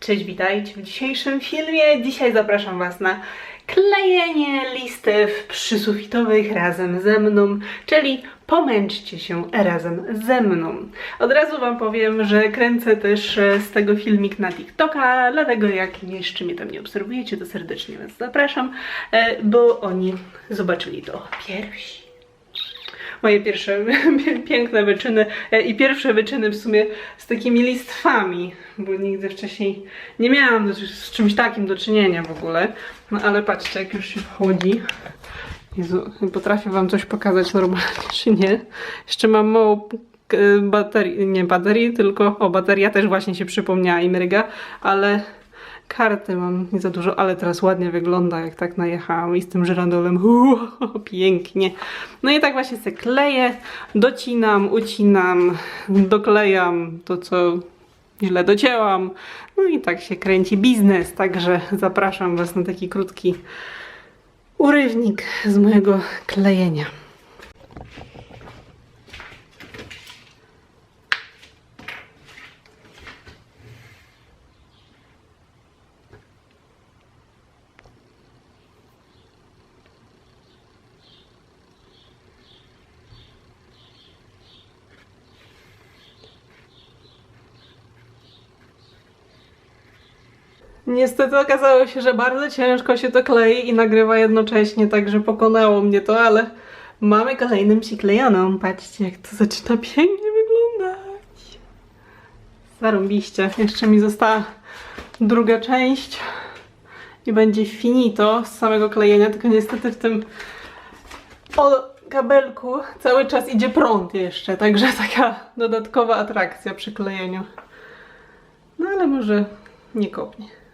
Cześć, witajcie w dzisiejszym filmie. Dzisiaj zapraszam Was na klejenie listew przysufitowych razem ze mną, czyli pomęczcie się razem ze mną. Od razu Wam powiem, że kręcę też e, z tego filmik na TikToka, dlatego jak jeszcze mnie tam nie obserwujecie, to serdecznie Was zapraszam, e, bo oni zobaczyli to pierwsi moje pierwsze piękne wyczyny e, i pierwsze wyczyny w sumie z takimi listwami, bo nigdy wcześniej nie miałam z czymś takim do czynienia w ogóle. No ale patrzcie, jak już się wchodzi. Jezu, potrafię wam coś pokazać normalnie, czy nie? Jeszcze mam mało e, baterii, nie baterii, tylko o bateria też właśnie się przypomniała i mryga, ale karty mam nie za dużo, ale teraz ładnie wygląda, jak tak najechałam i z tym żyrandolem, Uuu, pięknie. No i tak właśnie se kleję, docinam, ucinam, doklejam to, co źle docięłam. No i tak się kręci biznes, także zapraszam Was na taki krótki urywnik z mojego klejenia. Niestety okazało się, że bardzo ciężko się to klei i nagrywa jednocześnie, także pokonało mnie to, ale mamy kolejnym przyklejoną. Patrzcie, jak to zaczyna pięknie wyglądać. Zarąbiście. Jeszcze mi została druga część i będzie finito z samego klejenia, tylko niestety w tym o kabelku cały czas idzie prąd jeszcze, także taka dodatkowa atrakcja przy klejeniu. No ale może nie kopnie.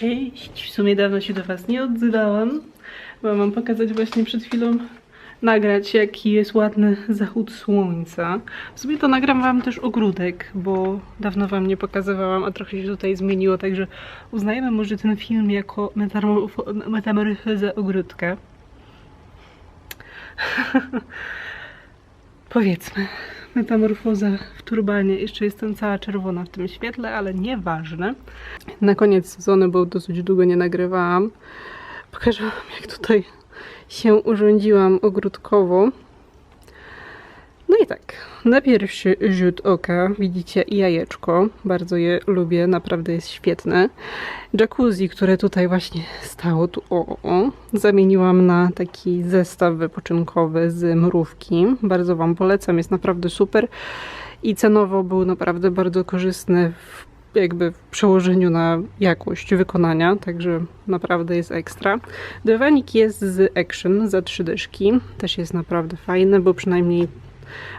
Cześć! W sumie dawno się do Was nie odzywałam, bo mam pokazać właśnie przed chwilą, nagrać jaki jest ładny zachód słońca. W sumie to nagram Wam też ogródek, bo dawno Wam nie pokazywałam, a trochę się tutaj zmieniło, także uznajemy może ten film jako metamorfo- metamorfozę ogródka. Powiedzmy, metamorfoza w turbanie. Jeszcze jestem cała czerwona w tym świetle, ale nieważne. Na koniec sezonu, bo dosyć długo nie nagrywałam, pokażę wam jak tutaj się urządziłam ogródkowo. No i tak, na pierwszy rzut oka widzicie jajeczko. Bardzo je lubię, naprawdę jest świetne. Jacuzzi, które tutaj właśnie stało, tu o, o, zamieniłam na taki zestaw wypoczynkowy z mrówki. Bardzo Wam polecam, jest naprawdę super i cenowo był naprawdę bardzo korzystny w, jakby w przełożeniu na jakość wykonania, także naprawdę jest ekstra. Dywanik jest z Action za trzy dyszki, też jest naprawdę fajny, bo przynajmniej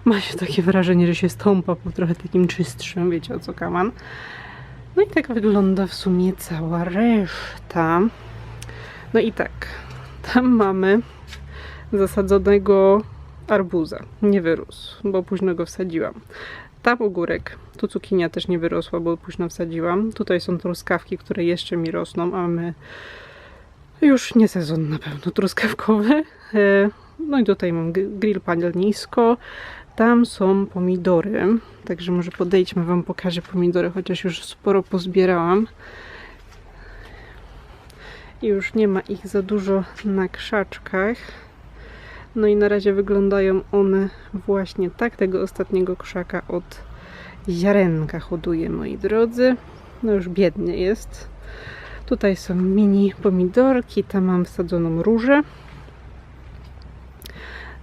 ma się takie wrażenie, że się stąpa po trochę takim czystszym, wiecie o co kaman. No i tak wygląda w sumie cała reszta. No i tak, tam mamy zasadzonego arbuza. Nie wyrósł, bo późno go wsadziłam. Tam ogórek, tu cukinia też nie wyrosła, bo późno wsadziłam. Tutaj są truskawki, które jeszcze mi rosną, a mamy już nie sezon na pewno truskawkowy. No i tutaj mam gr- grill panel nisko. Tam są pomidory, także może podejdźmy, Wam pokażę pomidory, chociaż już sporo pozbierałam. I już nie ma ich za dużo na krzaczkach. No i na razie wyglądają one właśnie tak. Tego ostatniego krzaka od ziarenka hoduję, moi drodzy. No już biednie jest. Tutaj są mini pomidorki, tam mam wsadzoną różę.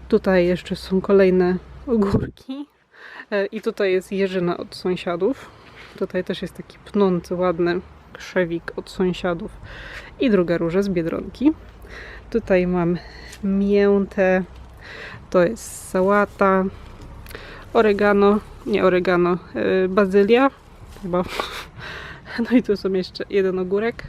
Tutaj jeszcze są kolejne ogórki. E, I tutaj jest jeżyna od sąsiadów. Tutaj też jest taki pnący, ładny krzewik od sąsiadów. I druga róża z Biedronki. Tutaj mam miętę. To jest sałata. Oregano, nie oregano, e, bazylia. Chyba No i tu są jeszcze jeden ogórek.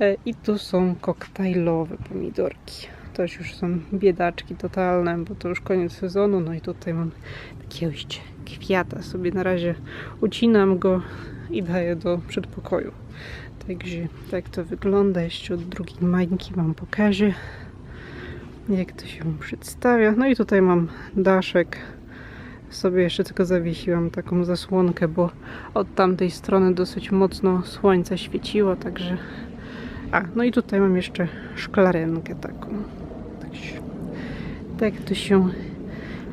E, I tu są koktajlowe pomidorki. To już są biedaczki totalne, bo to już koniec sezonu. No i tutaj mam jakiegoś kwiata. Sobie na razie ucinam go i daję do przedpokoju. Także tak to wygląda. Jeszcze od drugiej mańki Wam pokażę, jak to się przedstawia. No i tutaj mam daszek. Sobie jeszcze tylko zawiesiłam taką zasłonkę, bo od tamtej strony dosyć mocno słońce świeciło, także... A, no i tutaj mam jeszcze szklarenkę taką. Także tak to się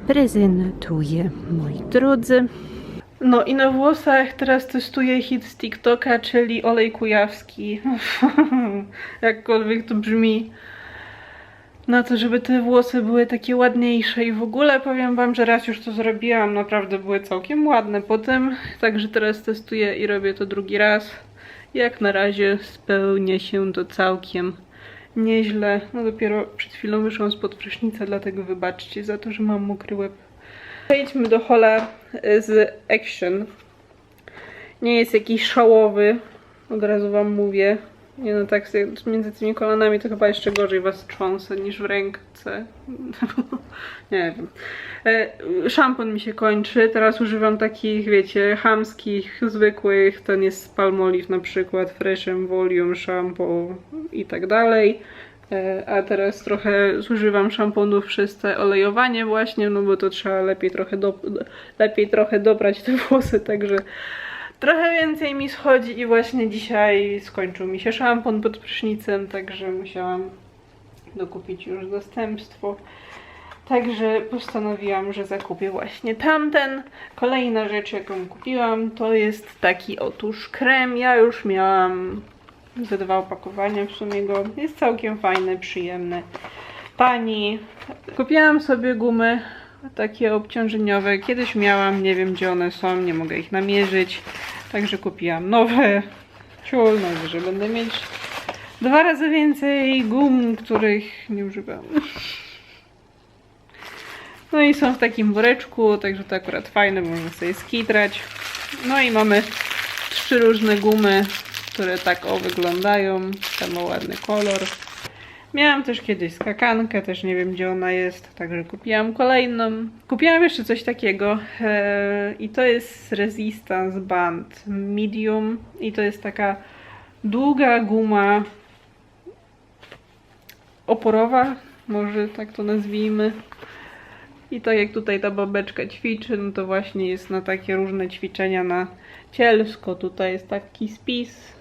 prezentuje, moi drodzy. No i na włosach teraz testuję hit z TikToka, czyli olej kujawski. Jakkolwiek to brzmi. Na to, żeby te włosy były takie ładniejsze i w ogóle powiem wam, że raz już to zrobiłam, naprawdę były całkiem ładne potem. Także teraz testuję i robię to drugi raz. Jak na razie spełnia się to całkiem nieźle. No dopiero przed chwilą wyszłam spod prysznica, dlatego wybaczcie za to, że mam mokry łeb. Przejdźmy do hola z Action. Nie jest jakiś szałowy, od razu wam mówię. Nie no, tak między tymi kolanami to chyba jeszcze gorzej was trząsę niż w ręce. nie wiem. E, Szampon mi się kończy, teraz używam takich, wiecie, chamskich, zwykłych. Ten jest z Palmolive na przykład, Fresh and Volume Shampoo i tak dalej. E, A teraz trochę zużywam szamponów przez te olejowanie właśnie, no bo to trzeba lepiej trochę, do, lepiej trochę dobrać te włosy, także trochę więcej mi schodzi i właśnie dzisiaj skończył mi się szampon pod prysznicem, także musiałam dokupić już zastępstwo. Także postanowiłam, że zakupię właśnie tamten. Kolejna rzecz, jaką kupiłam, to jest taki otóż krem. Ja już miałam ze dwa opakowania w sumie go. Jest całkiem fajny, przyjemny, tani. Kupiłam sobie gumy takie obciążeniowe. Kiedyś miałam, nie wiem gdzie one są, nie mogę ich namierzyć. Także kupiłam nowe. Ciul, najwyżej będę mieć dwa razy więcej gum, których nie używam. No i są w takim woreczku, także to akurat fajne, można sobie skitrać. No i mamy trzy różne gumy, które tak o wyglądają. Ten ma ładny kolor. Miałam też kiedyś skakankę, też nie wiem gdzie ona jest, także kupiłam kolejną. Kupiłam jeszcze coś takiego e, i to jest Resistance Band Medium i to jest taka długa guma oporowa, może tak to nazwijmy. I tak jak tutaj ta babeczka ćwiczy, no to właśnie jest na takie różne ćwiczenia na cielsko. Tutaj jest taki spis,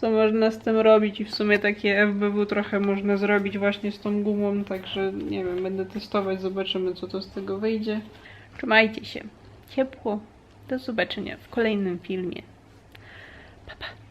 co można z tym robić i w sumie takie FBW trochę można zrobić właśnie z tą gumą, także nie wiem, będę testować, zobaczymy co to z tego wyjdzie. Trzymajcie się ciepło, do zobaczenia w kolejnym filmie. Pa, pa.